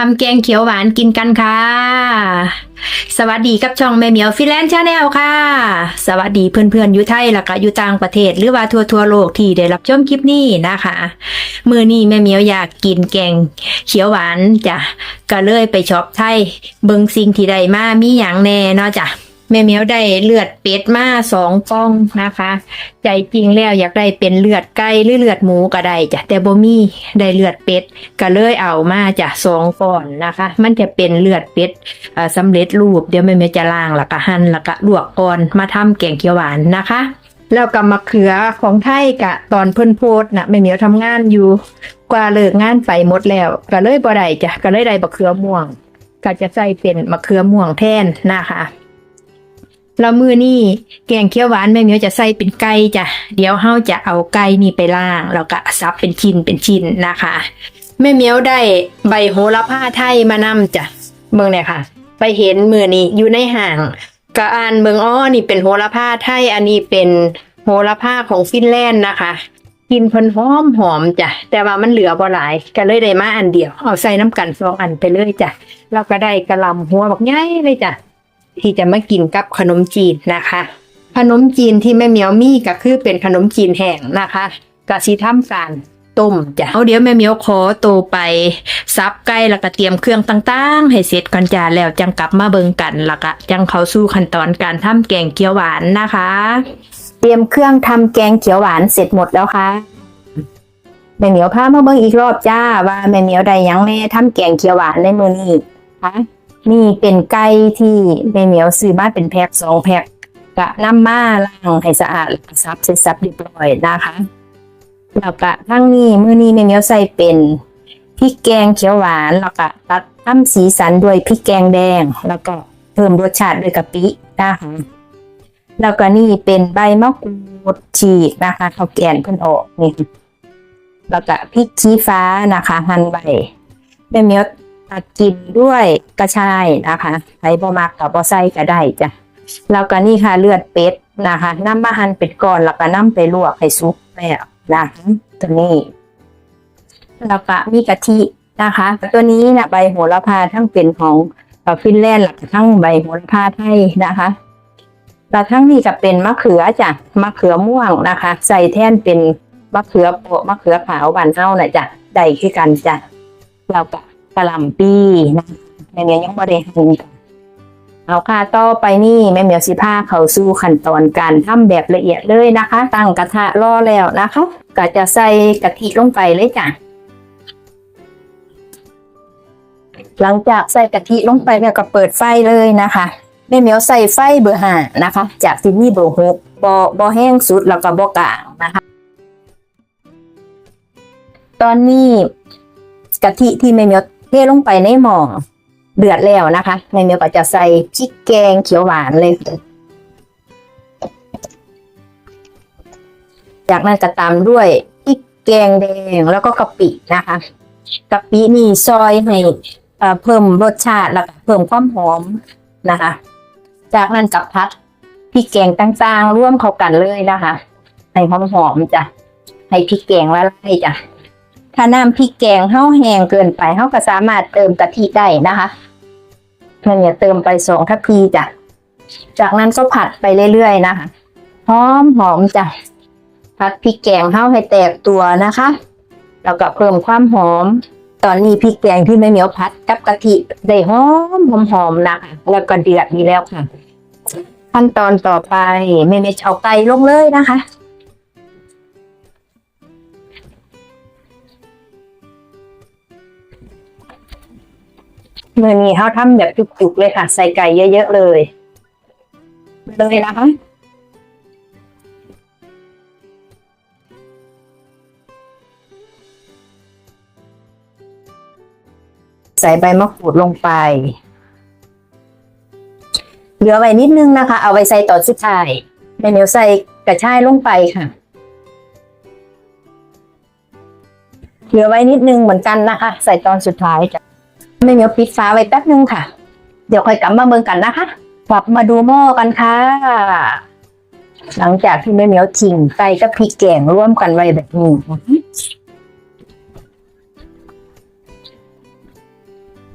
ทำแกงเขียวหวานกินกันค่ะ สวัสดีกับช่องแม่เหมียวฟิแลนซ์ชาแนลค่ะ สวัสดีเพื่อนๆอยู่ไทยแล้วก็อยู่ต่างประเทศ หรือว่าทั่วทั่วโลกที่ได้รับชมคลิปนี้นะคะ มือนี้แม่เหมียวอยากกินแกงเขียวหวานจ้ะก็เลยไปช็อปไทยเบิงสิ่งที่ไดมามีอย่างแน่เนาะจ้ะ แม่เมียวได้เลือดเป็ดมาสองกล่องนะคะ ใจจริงแล้วอยากได้เป็นเลือดไก่หรือเลือดหมูก็ได้จ้ะแต่บ่มีได้เลือดเป็ดก็เลยเอามาจ้ะสองก่อนนะคะ มันจะเป็นเลือดเป็ดเอ่อสำเร็จรูปเดี๋ยวแม่เมียวจะล้างแล้วก็หั่นแล้วก็ลวกก่อนมาทำแกงเขียวหวานนะคะแล้วก็มะเขือของไทยกะตอนเพิ่นโพดนะแม่เหมียวทำงานอยู่ กว่าเลิกงานไปหมดแล้ว ก็เลยบ่ได้จ้ะก็เลยได้มะเขือม่วง ก็จะใส่เป็นมะเขือม่วงแทนนะคะ แล้วมือนี่แกงเขียวหวานแม่เมียวจะใส่เป็นไก่จ้ะเดี๋ยวเฮาจะเอาไก่นี่ไปล่างแล้วก็ซับเป็นชิ้นเป็นชิ้นนะคะแม่เมียวได้ใบโหระพาไทยมานำจ้ะเมืองเนี่ยค่ะ ไปเห็นมือนี้อยู่ในห่างก็อ่านเมืองอ้อนี่เป็นโหระพาไทยอันนี้เป็นโหระพาของฟินแลนด์นะคะกินเพิ่นหอมหอมจ้ะแต่ว่ามันเหลือบ่หลายก็เลยได้มาอันเดียว เอาใส่น้ำกันสองอันไปเลยจ้ะแล้วก็ได้กระลำหัวบักใหญ่เลยจ้ะ ที่จะมากินกับขนมจีนนะคะ ขนมจีนที่แม่เหมียวมีก็คือเป็นขนมจีนแห้งนะคะกะสิทำการต้มจ้ะเอาเดี๋ยวแม่เมียวขอตัวไปซับไก่แล้วก็เตรียมเครื่องต่างๆ ให้เสร็จก่อนจ้าแล้วจังกลับมาเบิงกันแล้วก็จังเขาสู่ขั้นตอนการทำแกงเขียวหวานนะคะ เตรียมเครื่องทำแกงเขียวหวานเสร็จหมดแล้วค่ะ แม่เหมียวพามาเบิ่งอีกรอบจ้าว่าแม่เหมียวได้ยังแม่ทำแกงเขียวหวานในมือนี้ค่ะ นี่เป็นไก่ที่แม่เหมียวซื้อมาเป็นแพ็คสองแพ็คกะน้ำมาล้างให้สะอาดซับเสร็จสับเรียบร้อยนะคะแล้วก็ทั้งนี้มื้อนี้แม่เหมียวใส่เป็นพริกแกงเขียวหวานแล้วก็ตัดทำสีสันด้วยพริกแกงแดง แล้วก็เพิ่มรสชาติด้วยกะปินะคะแล้วก็นี่เป็นใบมะกรูดฉีกนะคะเขาแกนเพิ่นออกนี่แล้วก็พริกชี้ฟ้านะคะหั่นใบแม่เมียว ตัดกินด้วยกระชายนะคะใครบ่มักกับบ่ใส่ก็ได้จ้ะแล้วก็นี่ค่ะเลือดเป็ดนะคะน้ำมาหั่นเป็ดก่อนแล้วก็น้ำไปลวกให้สุกแล้วนะคะตัวนี้แล้วก็มีกะทินะคะ ตัวนี้นะใบโหระพาทั้งเป็นของฟินแลนด์แล้วก็ทั้งใบโหระพาไทยนะคะแล้วทั้งนี้ก็เป็นมะเขือจ้ะมะเขือม่วงนะคะ ใส่แท่นเป็นมะเขือโปะมะเขือขาวบานเฮาน่ะจ้ะได้คือกันจ้ะแล้วก็ กะหล่ำปีนะคะในนี้ยังไม่ได้หั่นกันเอาค่ะต่อไปนี่แม่เหมียวสิพาเขาสู่ขั้นตอนการทำแบบละเอียดเลยนะคะ ตั้งกระทะรอแล้วนะคะก็จะใส่กะทิลงไปเลยจ้ะหลังจากใส่กะทิลงไปแล้วก็เปิดไฟเลยนะคะแม่เหมียวใส่ไฟเบอร์ห้านะคะ จากที่นี่เบอร์หกบอบอแห้งสุดแล้วก็บอกลางนะคะ ตอนนี้กะทิที่แม่เหมียว เทลงไปในหม้อเดือดแล้วนะคะแม่เมียวก็จะใส่พริกแกงเขียวหวานเลย จากนั้นก็ตามด้วยพริกแกงแดงแล้วก็กะปินะคะกะปินี่ซอยให้เพิ่มรสชาติแล้วก็เพิ่มความหอมนะคะ จากนั้นกับพัดพริกแกงต่างๆร่วมเข้ากันเลยนะคะ ให้หอมๆจ้ะให้พริกแกงละลายจ้ะ ถ้าน้ำพริกแกงเฮาแห้งเกินไปเฮาก็สามารถเติมกะทิได้นะคะนั่นเนี่ยเติมไปสองทัพพีจ้ะ จากนั้นก็ผัดไปเรื่อยๆนะคะหอมหอมจ้ะผัดพริกแกงเฮาให้แตกตัวนะคะ แล้วก็เพิ่มความหอม ตอนนี้พริกแกงที่แม่เหมียวผัดกับกะทิได้หอมหอมหอมๆนะคะแล้วก็เดือดดีแล้วค่ะ ขั้นตอนต่อไปแม่เมย์เอาไก่ลงเลยนะคะ มือนี้เขาทำแบบจุกๆเลยค่ะ ใส่ไก่เยอะๆเลยเลยนะคะใส่ใบมะกรูดลงไป เหลือไว้นิดนึงนะคะ เอาไว้ใส่ตอนสุดท้ายแม่เหนียวใส่กระชายลงไปค่ะ เหลือไว้นิดนึงเหมือนกันนะคะ ใส่ตอนสุดท้ายจ้ะ ไม่เหนียวปิดฟ้าไว้แป๊บนึงค่ะ เดี๋ยวค่อยกลับมาเมืองกันนะคะกลับมาดูหม้อกันค่ะ หลังจากที่แม่เหมียวทิ้งไก่กับพริกแกงร่วมกันไว้แบบนี้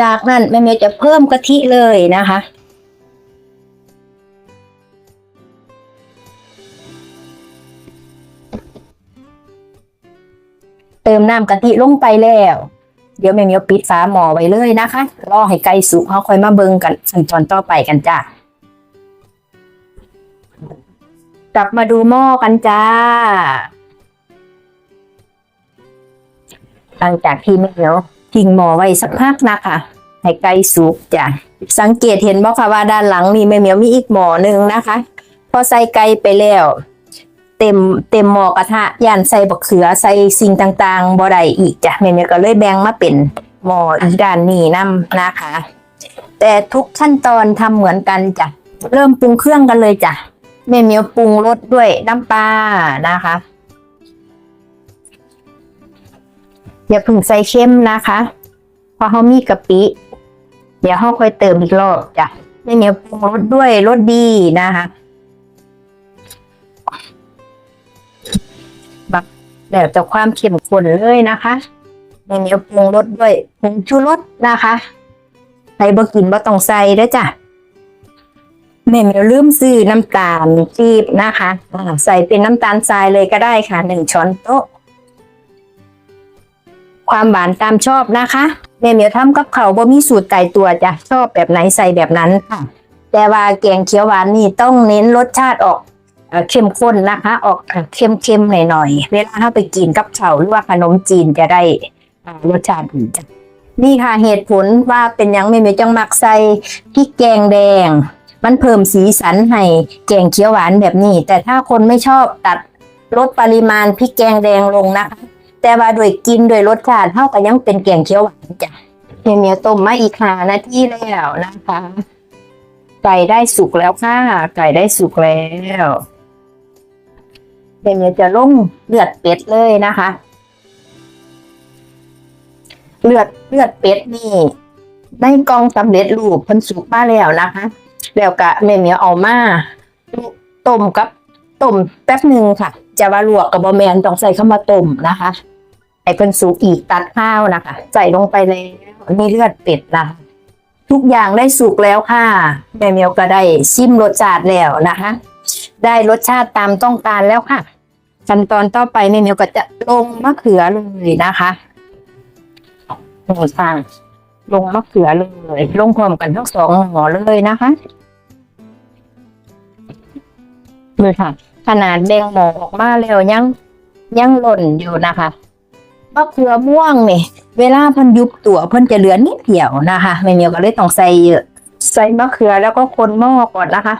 จากนั้นแม่เมียวจะเพิ่มกะทิเลยนะคะ เติมน้ำกะทิลงไปแล้ว เดี๋ยวแม่เมียวปิดฝาหม้อไว้เลยนะคะ รอให้ไก่สุกเขาค่อยมาเบิ่งกันขั้นตอนต่อไปกันจ้ะกลับมาดูหม้อกันจ้า หลังจากที่แม่เมียวทิ้งหม้อไว้สักพักนะคะให้ไก่สุกจ้ะสังเกตเห็นบ่คะว่าด้านหลังนี่แม่เมียวมีอีกหม้อหนึ่งนะคะ พอใส่ไก่ไปแล้ว เต็มเต็มหม้อกระทะย่านใส่บักเขือใส่สิ่งต่างๆบ่ได้อีกจ้ะแม่เมียก็เลยแบ่งมาเป็นหม้ออีกด้านนี้นํนะคะ แต่ทุกขั้นตอนทำเหมือนกันจ้ะเริ่มปรุงเครื่องกันเลยจ้ะแม่เมียวปรุงรสด้วยน้ำปลานะคะอย่าเพึ่งใส่เข้มนะคะเพราะเขามีกะปิ เดี๋ยวเขาค่อยเติมอีกรอบจ้ะแม่เมียวปรุงรสด้วยรสดีนะคะ แล้วแต่ความเข้มข้นเลยนะคะแม่เหมียวปรุงรสด้วยผงชูรสนะคะใครบ่กินบ่ต้องใส่ด้อจ้ะแม่เมียวลืมซื้อน้ำตาลปี๊บนะคะใส่เป็นน้ำตาลทรายเลยก็ได้ค่ะหนึ่งช้อนโต๊ะ ความหวานตามชอบนะคะแม่เมียวทำกับเขาบ่มีสูตรตายตัวจ้ะชอบแบบไหนใส่แบบนั้นค่ะ แต่ว่าแกงเขียวหวานนี่ต้องเน้นรสชาติออก เข้มข้นนะคะ ออกเค็มๆหน่อยๆเวลาเราไปกินกับเขาหรือว่าขนมจีนจะได้รสชาติดีจ้ะนี่ค่ะเหตุผลว่าเป็นยังแม่เมียวจังมักใส่พริกแกงแดง มันเพิ่มสีสันให้แกงเขียวหวานแบบนี้ แต่ถ้าคนไม่ชอบตัดลดปริมาณพริกแกงแดงลงนะคะ แต่ว่าโดยกินโดยรสชาติเท่ากับยังเป็นแกงเขียวหวานจ้ะเมียเมียต้มมาอีกหานาทีแล้วนะคะ ไก่ได้สุกแล้วค่ะ ไก่ได้สุกแล้ว เมียเมียจะลงเลือดเป็ดเลยนะคะ เลือดเลือดเป็ดนี่ได้กองสำเร็จรูปพิ่นสุกมาแล้วนะคะแล้วก็เมียเมียเอามาต้มกับต้มแป๊บหนึ่งค่ะ จะว่าลวกกับบะแมนต้องใส่เข้ามาต้มนะคะ ไอ้เป็นสุกอีกตัดข้าวนะคะ ใส่ลงไปแล้วนี่เลือดเป็ดนะคะทุกอย่างได้สุกแล้วค่ะแม่เมียวก็ได้ชิมรสชาติแล้วนะคะ ได้รสชาติตามต้องการแล้วค่ะ ขั้นตอนต่อไปแม่เมียวก็จะลงมะเขือเลยนะคะลงทางลงมะเขือเลย ลงพร้อมกันทั้งสองหมอเลยนะคะเลยค่ะ ขนาดแดงหมอออกมาแล้วยังยังหล่นอยู่นะคะมะเขือม่วงนี่เวลาเพิ่นยุบตัวเพิ่นจะเหลือนิดเดียวนะคะแม่เมียวก็เลยต้องใส่เยอะ ใส่มะเขือแล้วก็คนหม้อก่อนนะคะ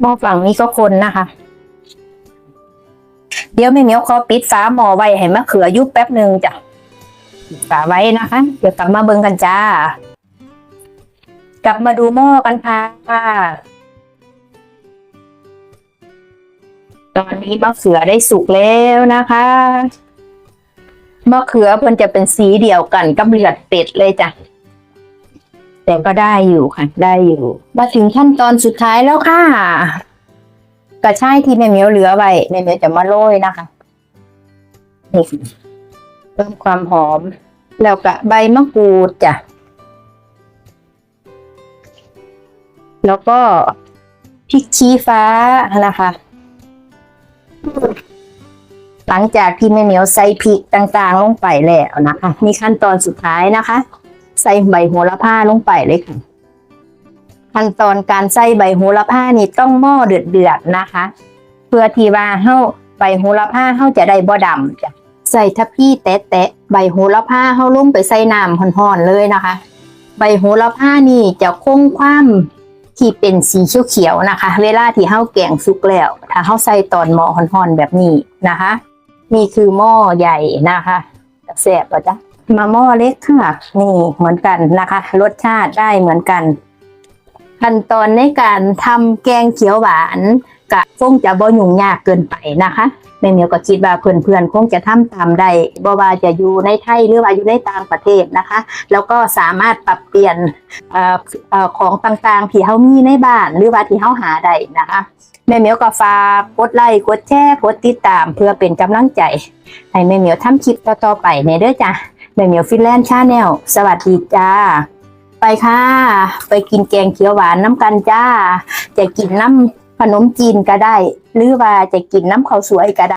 หม้อฝั่งนี้ก็คนนะคะ เดี๋ยวแม่เมียวขอปิดฝาหม้อไว้ให้มะเขือยุบแป๊บหนึ่งจ้ะฝาไว้นะคะ เดี๋ยวกลับมาเบิ่งกันจ้า กลับมาดูหม้อกันค่ะตอนนี้มะเขือได้สุกแล้วนะคะมะเขือมันจะเป็นสีเดียวกันกับเลือดเป็ดเลยจ้ะแต่ก็ได้อยู่ค่ะ ได้อยู่ มาถึงขั้นตอนสุดท้ายแล้วค่ะ กระชายที่แม่เหมียวเหลือไว้แม่เหมียวจะมาโรยนะคะนี่เพิ่มความหอม แล้วก็ใบมะกรูดจ้ะแล้วก็พริกชี้ฟ้านะคะหลังจากที่แม่เหนียวใส่พริกต่างๆ ลงไปแล้วนะคะมีขั้นตอนสุดท้ายนะคะ ใส่ใบโหระพาลงไปเลยค่ะ ขั้นตอนการใส่ใบโหระพานี่ต้องหม้อเดือดๆนะคะ เพื่อที่ว่าเฮาใบโหระพาเฮาจะได้บ่ดำจ้ะใส่ทัพพี่แตะๆใบโหระพาเฮาลงไปใส่น้ำห่อนๆเลยนะคะ ใบโหระพานี่จะคงความที่เป็นสีเขียวๆนะคะ เวลาที่เฮาแกงสุกแล้ว ถ้าเฮาใส่ตอนหม้อห่อนๆแบบนี้นะคะ นี่คือหม้อใหญ่นะคะแสบป่ะจ๊ะมาหม้อเล็กค่ะนี่เหมือนกันนะคะ รสชาติได้เหมือนกัน ขั้นตอนในการทำแกงเขียวหวานกะคงจะบ่ยุ่งยากเกินไปนะคะแม่เหมียวก็คิดว่าเพื่อนๆคงจะทำตามได้บ่ว่าจะอยู่ในไทยหรือว่าอยู่ในต่างประเทศนะคะ แล้วก็สามารถปรับเปลี่ยนออเอ่อของต่างๆที่เฮามีในบ้านหรือว่าที่เฮาหาได้นะคะแม่เหมียวก็ฝากกดไลค์กดแชร์กดติดตามเพื่อเป็นกำลังใจให้แม่เหมียวทำคลิปต่อๆไปในเด้อจ้ะแม่เหมียวฟินแลนด์ชาแนลสวัสดีจ้า ไปค่ะ ไปกินแกงเขียวหวานน้ำกันจ้า จะกินน้ำขนมจีนก็ได้ หรือว่าจะกินน้ำข้าวสวยก็ได้